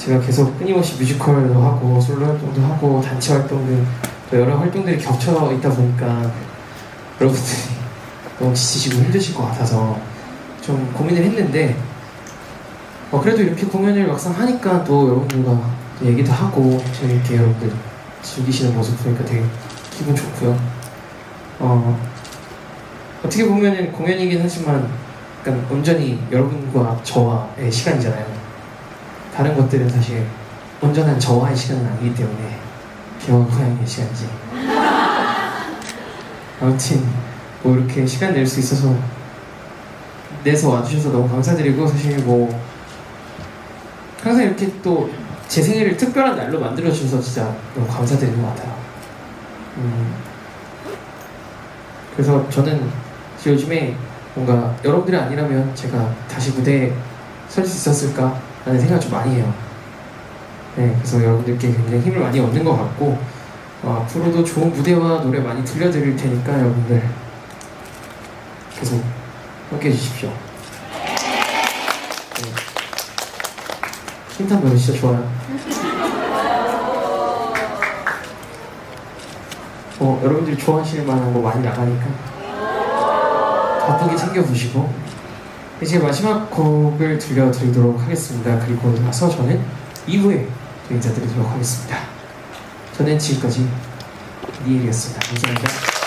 제가 계속 끊임없이 뮤지컬도 하고 솔로 활동도 하고 단체 활동들 또 여러 활동들이 겹쳐 있다 보니까 여러분들이 너무 지치시고 힘드실 것 같아서 좀 고민을 했는데 어, 그래도 이렇게 공연을 막상 하니까 또 여러분들과 또 얘기도 하고 재밌게 여러분들 즐기시는 모습 보니까 되게 기분 좋고요. 어, 어떻게 보면은 공연이긴 하지만 약간 온전히 여러분과 저와의 시간이잖아요. 다른 것들은 사실 온전한 저와의 시간은 아니기 때문에 개와 고양이의 시간이지. 아무튼 뭐 이렇게 시간 낼 수 있어서 내서 와주셔서 너무 감사드리고 사실 뭐 항상 이렇게 또 제 생일을 특별한 날로 만들어 주셔서 진짜 너무 감사드리는 것 같아요. 음, 그래서 저는 요즘에 뭔가 여러분들이 아니라면 제가 다시 무대에 설 수 있었을까라는 생각을 좀 많이 해요. 네, 그래서 여러분들께 굉장히 힘을 많이 얻는 것 같고 어, 앞으로도 좋은 무대와 노래 많이 들려드릴 테니까 여러분들 계속 함께 해 주십시오. 네. hin트 한 진짜 좋아요. 어, 여러분들이 좋아하실 만한 거 많이 나가니까 바쁘게 챙겨보시고 이제 마지막 곡을 들려드리도록 하겠습니다. 그리고 나서 저는 2부에 인사드리도록 하겠습니다. 저는 지금까지 니엘이었습니다. 감사합니다.